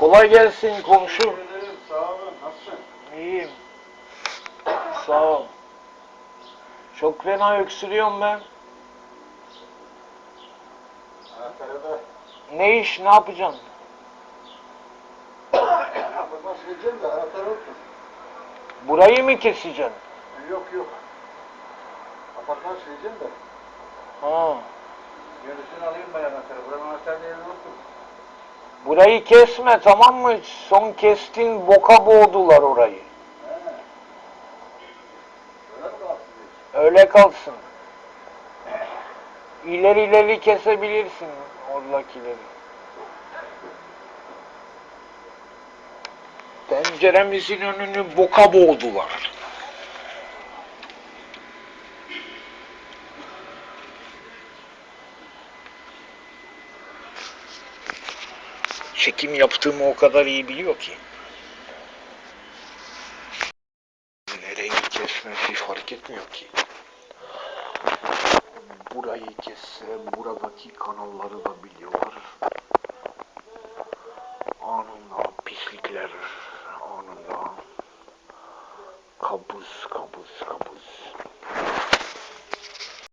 Kolay gelsin komşu. Sağ olun. Nasılsın? İyiyim. Sağ ol. Çok fena öksürüyorum ben. Ankara'da Ne iş, ne yapacaksın? kapatma sileceğim de anahtar olsun. Burayı mı keseceksin? Yok yok. Apartman sileceğim de. Ha. Yenisini alayım ben anahtarı. Buranın anahtarını unuttum. Burayı kesme tamam mı? Son kestin boka boğdular orayı. Öyle kalsın. İleri ileri kesebilirsin oradakileri. Penceremizin önünü boka boğdular. Çekim yaptığımı o kadar iyi biliyor ki. Nereyi kesmesi fark etmiyor ki. Burayı kesse buradaki kanalları da biliyorlar. Anında pislikler, anında kabus kabus kabus.